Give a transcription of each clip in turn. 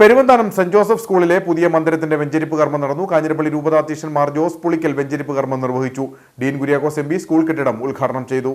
Peruvanthanam saint Joseph സ്കൂളിലെ പുതിയ മന്ദിരത്തിന്റെ വെഞ്ചരിപ്പ് കർമ്മം നടന്നു. കാഞ്ഞിരപ്പള്ളി രൂപതാധ്യക്ഷൻ മാർ ജോസ് പുളിക്കൽ വെഞ്ചരിപ്പ് കർമ്മം നിർവഹിച്ചു. ഡീൻ കുര്യാക്കോസ് എം സ്കൂൾ കെട്ടിടം ഉദ്ഘാടനം ചെയ്തു.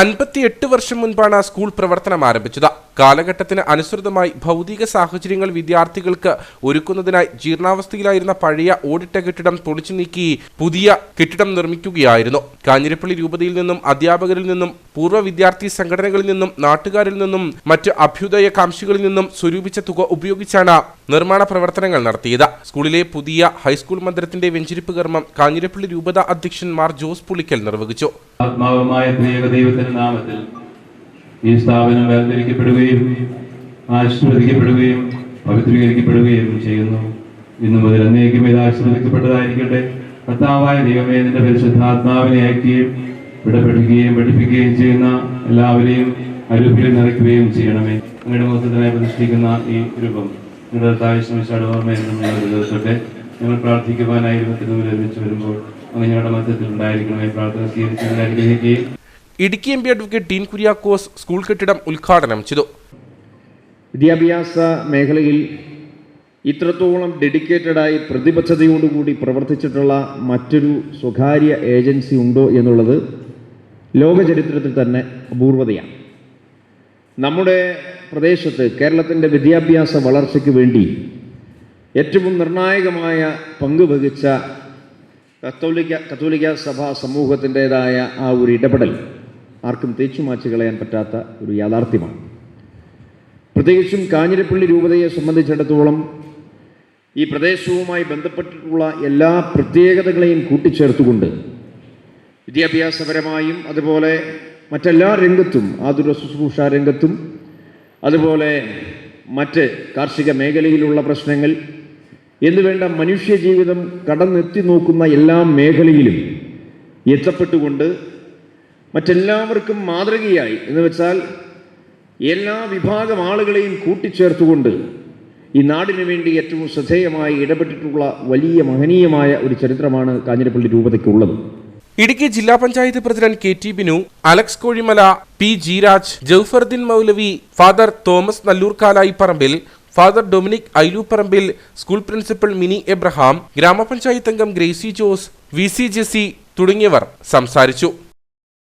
അൻപത്തിയെട്ട് വർഷം മുൻപാണ് സ്കൂൾ പ്രവർത്തനം ആരംഭിച്ചത്. കാലഘട്ടത്തിന് അനുസൃതമായി ഭൗതിക സാഹചര്യങ്ങൾ വിദ്യാർത്ഥികൾക്ക് ഒരുക്കുന്നതിനായി ജീർണാവസ്ഥയിലായിരുന്ന പഴയ ഓടിട്ട കെട്ടിടം പൊളിച്ചു നീക്കി പുതിയ കെട്ടിടം നിർമ്മിക്കുകയായിരുന്നു. കാഞ്ഞിരപ്പള്ളി രൂപതയിൽ നിന്നും അധ്യാപകരിൽ നിന്നും പൂർവ വിദ്യാർത്ഥി സംഘടനകളിൽ നിന്നും നാട്ടുകാരിൽ നിന്നും മറ്റ് അഭ്യുദയകാംക്ഷികളിൽ നിന്നും സ്വരൂപിച്ച തുക ഉപയോഗിച്ചാണ് നിർമ്മാണ പ്രവർത്തനങ്ങൾ നടത്തിയത്. സ്കൂളിലെ പുതിയ ഹൈസ്കൂൾ മന്ദിരത്തിന്റെ വെഞ്ചിരിപ്പ് കർമ്മം കാഞ്ഞിരപ്പള്ളി രൂപത അധ്യക്ഷൻ മാർ ജോസ് പുളിക്കൽ നിർവഹിച്ചു. ആത്മാവുമായ ദൈവദൈവത്തിന്റെ ദൈവത്തിന്റെ നാമത്തിൽ ഈ സ്ഥാപനം വേർതിരിക്കപ്പെടുകയും ആശീർവദിക്കപ്പെടുകയും പവിത്രീകരിക്കപ്പെടുകയും ചെയ്യുന്നു. ഇന്നു മുതൽ എന്നേക്കും ഇത് ആശീർവദിക്കപ്പെട്ടതായിരിക്കട്ടെ. കർത്താവായ ദൈവമേ നിന്റെ പരിശുദ്ധാത്മാവിനെ അയക്കുകയും വിടപെടുകയും പഠിപ്പിക്കുകയും ചെയ്യുന്ന എല്ലാവരെയും അരൂപിൽ നിറയ്ക്കുകയും ചെയ്യണമേ. അങ്ങയുടെ മുഖത്തിനായി പ്രതിഷ്ഠിക്കുന്ന ഈ രൂപം നിങ്ങളുടെ ശ്രമിച്ചാട് ഓർമ്മയെന്നും ഞങ്ങൾ ദിവസത്തെ ഞങ്ങൾ പ്രാർത്ഥിക്കുവാനായി ഒരുമിച്ച് വരുമ്പോൾ ഞങ്ങളുടെ മധ്യത്തിൽ ഉണ്ടായിരിക്കണമേ പ്രാർത്ഥന സ്വീകരിച്ചതിനെ അനുഗ്രഹിക്കുകയും Idukki M P advocate Dean Kuriakose school കെട്ടിടം ഉദ്ഘാടനം ചെയ്തു. വിദ്യാഭ്യാസ മേഖലയിൽ ഇത്രത്തോളം ഡെഡിക്കേറ്റഡായി പ്രതിബദ്ധതയോടുകൂടി പ്രവർത്തിച്ചിട്ടുള്ള മറ്റൊരു സ്വകാര്യ ഏജൻസി ഉണ്ടോ എന്നുള്ളത് ലോകചരിത്രത്തിൽ തന്നെ അപൂർവതയാണ്. നമ്മുടെ പ്രദേശത്ത് കേരളത്തിന്റെ വിദ്യാഭ്യാസ വളർച്ചയ്ക്ക് വേണ്ടി ഏറ്റവും നിർണായകമായ പങ്ക് വഹിച്ച കത്തോലിക്ക കത്തോലിക്ക സഭാ സമൂഹത്തിന്റെതായ ആ ഒരു ഇടപെടൽ ആർക്കും തേച്ചു മാച്ചു കളയാൻ പറ്റാത്ത ഒരു യാഥാർത്ഥ്യമാണ്. പ്രത്യേകിച്ചും കാഞ്ഞിരപ്പള്ളി രൂപതയെ സംബന്ധിച്ചിടത്തോളം ഈ പ്രദേശവുമായി ബന്ധപ്പെട്ടിട്ടുള്ള എല്ലാ പ്രത്യേകതകളെയും കൂട്ടിച്ചേർത്തുകൊണ്ട് വിദ്യാഭ്യാസപരമായും അതുപോലെ മറ്റെല്ലാ രംഗത്തും ആതുര ശുശ്രൂഷ രംഗത്തും അതുപോലെ മറ്റ് കാർഷിക മേഖലയിലുള്ള പ്രശ്നങ്ങൾ എന്നുവേണ്ട മനുഷ്യജീവിതം കടന്നെത്തി നോക്കുന്ന എല്ലാ മേഖലയിലും എത്തപ്പെട്ടുകൊണ്ട് മറ്റെല്ലാവർക്കും മാതൃകയായി എന്ന് വെച്ചാൽ എല്ലാ വിഭാഗം ആളുകളെയും കൂട്ടിച്ചേർത്തുകൊണ്ട് ഈ നാടിനു വേണ്ടി ഏറ്റവും ശ്രദ്ധേയമായി ഇടപെട്ടിട്ടുള്ള വലിയ മഹനീയമായ ഒരു ചരിത്രമാണ് കാഞ്ഞിരപ്പള്ളി രൂപതയ്ക്കുള്ളത്. ഇടുക്കി ജില്ലാ panchayat president K T Binu Alex Kozhimala P Jiraj Jaufardeen Maulavi father Thomas Nalloorkalayi Parambil father Dominic Ailuparambil school principal Mini Abraham ഗ്രാമപഞ്ചായത്ത് അംഗം ഗ്രേസി ജോസ് വി സി ജെസി തുടങ്ങിയവർ സംസാരിച്ചു.